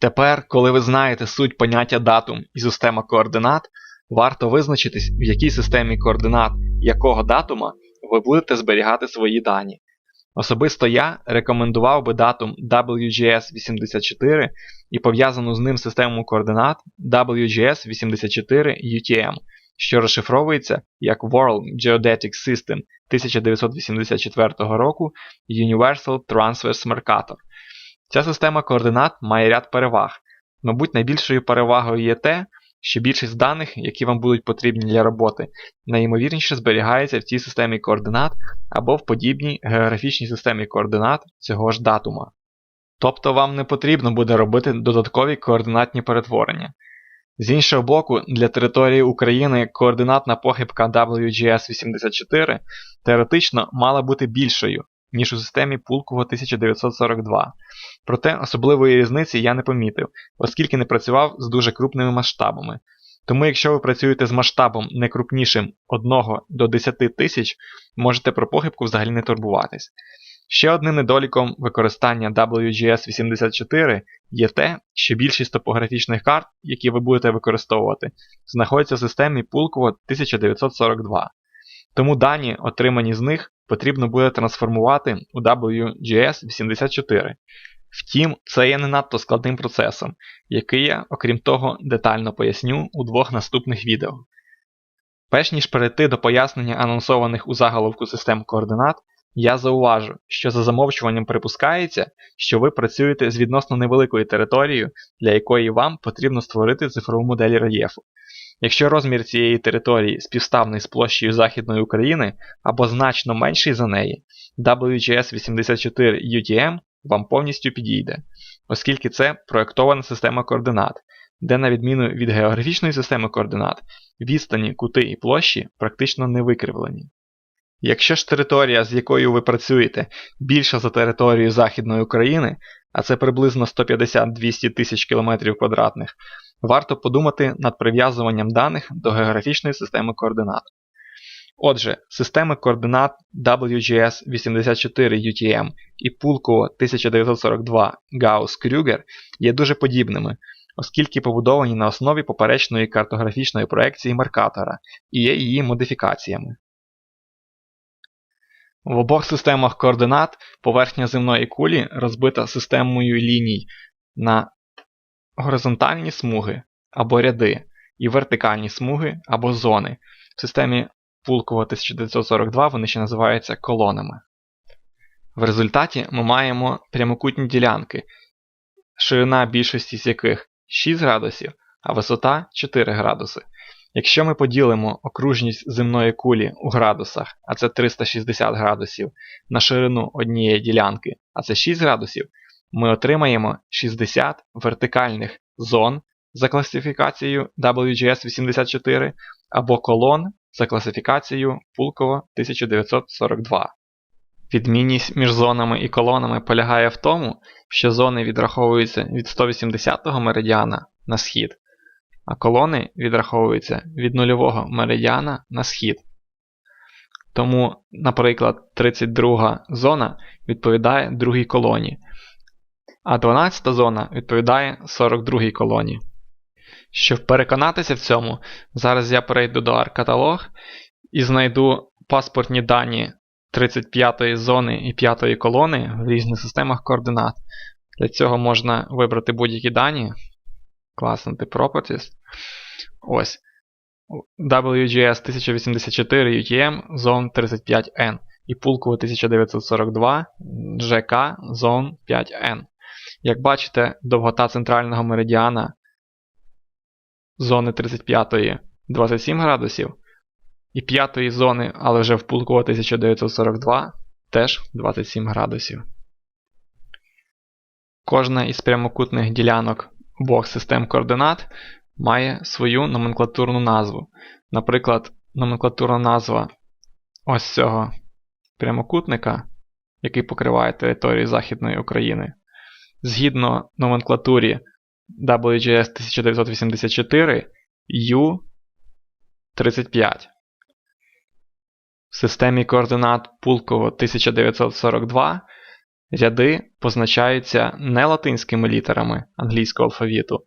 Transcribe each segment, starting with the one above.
Тепер, коли ви знаєте суть поняття датум і система координат, варто визначитись, в якій системі координат якого датума ви будете зберігати свої дані. Особисто я рекомендував би датум WGS84 і пов'язану з ним систему координат WGS84UTM, що розшифровується як World Geodetic System 1984 року Universal Transverse Mercator. Ця система координат має ряд переваг. Мабуть, найбільшою перевагою є те, що більшість даних, які вам будуть потрібні для роботи, найімовірніше зберігається в цій системі координат або в подібній географічній системі координат цього ж датума. Тобто вам не потрібно буде робити додаткові координатні перетворення. З іншого боку, для території України координатна похибка WGS84 теоретично мала бути більшою, ніж у системі Пулково 1942. Проте особливої різниці я не помітив, оскільки не працював з дуже крупними масштабами. Тому якщо ви працюєте з масштабом не крупнішим 1 до 10 тисяч, можете про похибку взагалі не турбуватись. Ще одним недоліком використання WGS84 є те, що більшість топографічних карт, які ви будете використовувати, знаходяться в системі Пулково 1942. Тому дані, отримані з них, потрібно буде трансформувати у WGS84. Втім, це є не надто складним процесом, який я, окрім того, детально поясню у двох наступних відео. Перш ніж перейти до пояснення анонсованих у заголовку систем координат, я зауважу, що за замовчуванням припускається, що ви працюєте з відносно невеликою територією, для якої вам потрібно створити цифрову модель рельєфу. Якщо розмір цієї території співставний з площею Західної України або значно менший за неї, WGS84 UTM вам повністю підійде, оскільки це проєктована система координат, де, на відміну від географічної системи координат, відстані, кути і площі практично не викривлені. Якщо ж територія, з якою ви працюєте, більша за територію Західної України, а це приблизно 150-200 тисяч км квадратних, варто подумати над прив'язуванням даних до географічної системи координат. Отже, системи координат WGS84UTM і Pulko 1942 Gauss-Krüger є дуже подібними, оскільки побудовані на основі поперечної картографічної проекції Меркатора і є її модифікаціями. В обох системах координат поверхня земної кулі розбита системою ліній на горизонтальні смуги або ряди і вертикальні смуги або зони. В системі Пулкова 1942 вони ще називаються колонами. В результаті ми маємо прямокутні ділянки, ширина більшості з яких 6 градусів, а висота 4 градуси. Якщо ми поділимо окружність земної кулі у градусах, а це 360 градусів, на ширину однієї ділянки, а це 6 градусів, ми отримаємо 60 вертикальних зон за класифікацією WGS84 або колон за класифікацією Пулкова 1942. Відмінність між зонами і колонами полягає в тому, що зони відраховуються від 180-го меридіана на схід, а колони відраховуються від нульового меридіана на схід. Тому, наприклад, 32 зона відповідає другій колоні, а 12 зона відповідає 42 колоні. Щоб переконатися в цьому, зараз я перейду до аркаталог і знайду паспортні дані 35-ї зони і 5-ї колони в різних системах координат. Для цього можна вибрати будь-які дані, класнути Properties. Ось. WGS 1084 UTM Zone 35N і Пулково 1942 GK Zone 5N. Як бачите, довгота центрального меридіана зони 35 27 градусів. І 5 зони, але вже в Пулково 1942 теж 27 градусів. Кожна із прямокутних ділянок обох систем координат має свою номенклатурну назву. Наприклад, номенклатурна назва ось цього прямокутника, який покриває територію Західної України. Згідно номенклатурі WGS 1984 U35. В системі координат Пулково 1942 Ряди позначаються не латинськими літерами англійського алфавіту,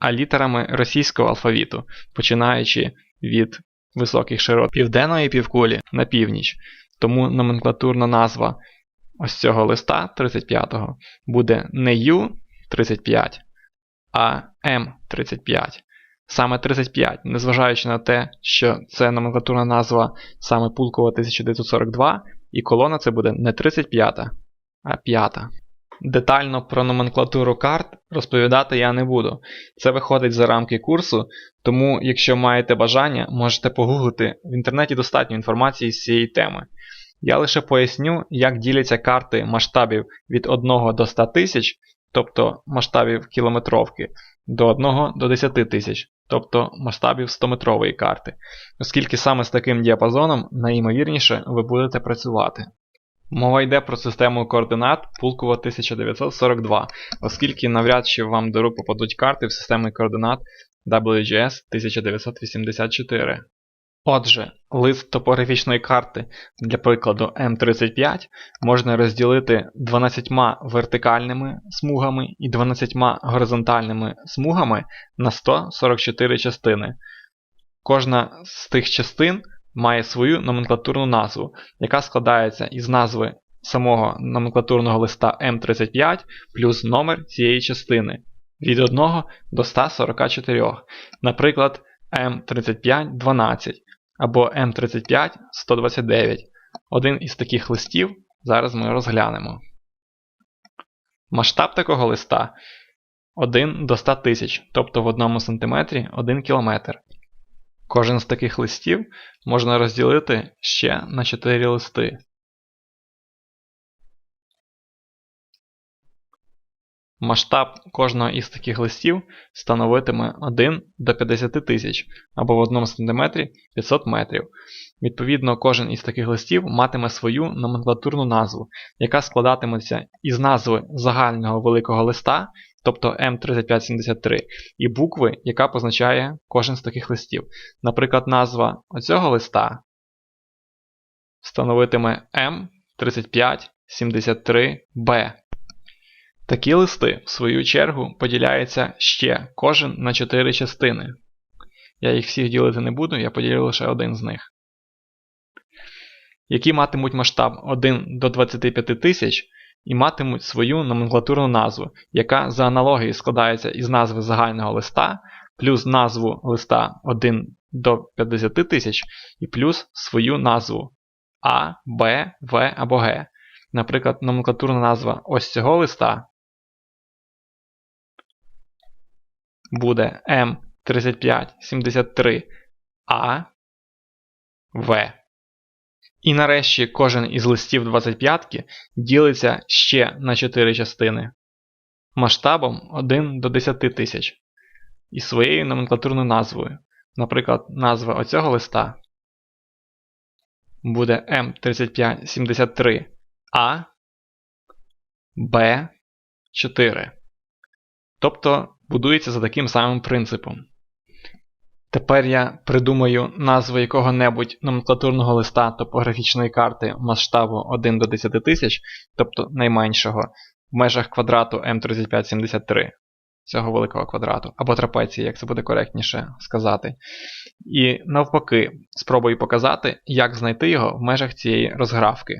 а літерами російського алфавіту, починаючи від високих широт південної півкулі на північ. Тому номенклатурна назва ось цього листа 35-го буде не U35, а М35. Саме 35, незважаючи на те, що це номенклатурна назва саме Пулкова 1942, і колона це буде не 35, а 5. Детально про номенклатуру карт розповідати я не буду. Це виходить за рамки курсу, тому, якщо маєте бажання, можете погуглити в інтернеті достатньо інформації з цієї теми. Я лише поясню, як діляться карти масштабів від 1 до 100 тисяч, тобто масштабів кілометровки, до 1 до 10 тисяч, тобто масштабів 100-метрової карти, оскільки саме з таким діапазоном найімовірніше ви будете працювати. Мова йде про систему координат Пулкова 1942, оскільки навряд чи вам до рук попадуть карти в системі координат WGS 1984. Отже, лист топографічної карти для прикладу М35 можна розділити 12 вертикальними смугами і 12 горизонтальними смугами на 144 частини. Кожна з тих частин має свою номенклатурну назву, яка складається із назви самого номенклатурного листа М35 плюс номер цієї частини від 1 до 144, наприклад, М3512 або М35 129. Один із таких листів зараз ми розглянемо. Масштаб такого листа 1 до 100 тисяч, тобто в 1 см 1 км. Кожен з таких листів можна розділити ще на 4 листи. Масштаб кожного із таких листів становитиме 1 до 50 тисяч або в 1 см 500 метрів. Відповідно, кожен із таких листів матиме свою номенклатурну назву, яка складатиметься із назви загального великого листа, тобто М3573, і букви, яка позначає кожен з таких листів. Наприклад, назва оцього листа становитиме М3573Б. Такі листи, в свою чергу, поділяються ще кожен на 4 частини. Я їх всіх ділити не буду, я поділю лише один з них. Які матимуть масштаб 1 до 25 тисяч і матимуть свою номенклатурну назву, яка за аналогією складається із назви загального листа, плюс назву листа 1 до 50 тисяч і плюс свою назву А, Б, В або Г. Наприклад, номенклатурна назва ось цього листа буде М3573А В. І нарешті кожен із листів 25-ки ділиться ще на 4 частини масштабом 1 до 10 тисяч і своєю номенклатурною назвою. Наприклад, назва оцього листа буде М3573А Б4. Тобто будується за таким самим принципом. Тепер я придумаю назву якого-небудь номенклатурного листа топографічної карти масштабу 1 до 10 тисяч, тобто найменшого, в межах квадрату М3573 цього великого квадрату, або трапеції, як це буде коректніше сказати. І навпаки, спробую показати, як знайти його в межах цієї розгравки.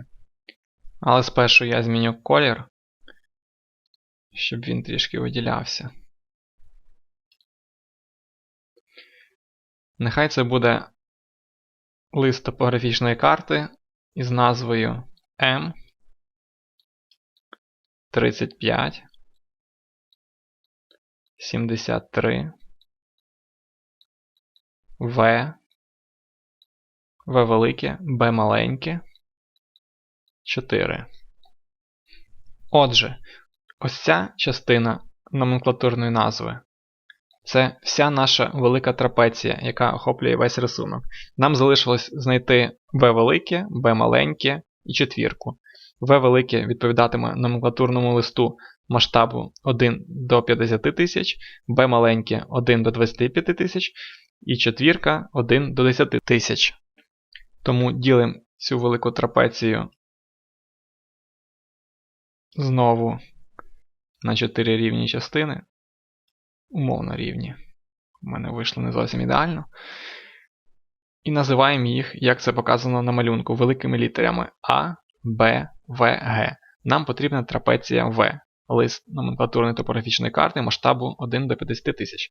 Але спершу я зміню колір, щоб він трішки виділявся. Нехай це буде лист топографічної карти із назвою М 35 73 В В велике, Б маленьке 4. Отже, ось ця частина номенклатурної назви це вся наша велика трапеція, яка охоплює весь рисунок. Нам залишилось знайти В велике, Б маленьке і четвірку. В велике відповідатиме номенклатурному листу масштабу 1 до 50 тисяч, Б маленьке 1 до 25 тисяч і четвірка 1 до 10 тисяч. Тому ділимо цю велику трапецію знову на 4 рівні частини. Умовно рівні. У мене вийшло не зовсім ідеально. І називаємо їх, як це показано на малюнку, великими літерами А, Б, В, Г. Нам потрібна трапеція В, лист номенклатурної топографічної карти масштабу 1 до 50 тисяч.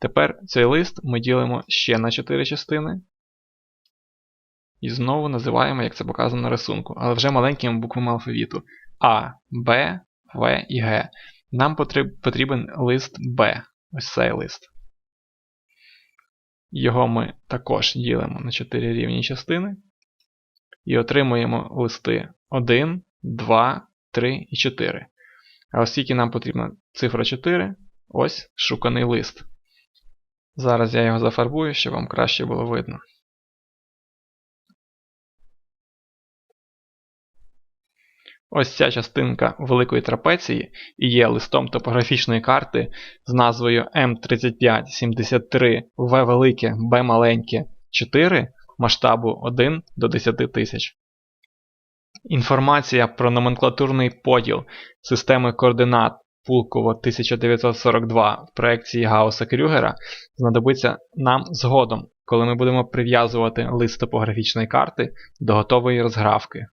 Тепер цей лист ми ділимо ще на 4 частини. І знову називаємо, як це показано на рисунку, але вже маленькими буквами алфавіту А, Б, В і Г. Нам потрібен лист Б. Ось цей лист. Його ми також ділимо на 4 рівні частини. І отримуємо листи 1, 2, 3 і 4. А оскільки нам потрібна цифра 4, ось шуканий лист. Зараз я його зафарбую, щоб вам краще було видно. Ось ця частинка великої трапеції і є листом топографічної карти з назвою М3573 В велике Б маленьке 4 масштабу 1 до 10 тисяч. Інформація про номенклатурний поділ системи координат Пулково 1942 в проекції Гауса Крюгера знадобиться нам згодом, коли ми будемо прив'язувати лист топографічної карти до готової розгравки.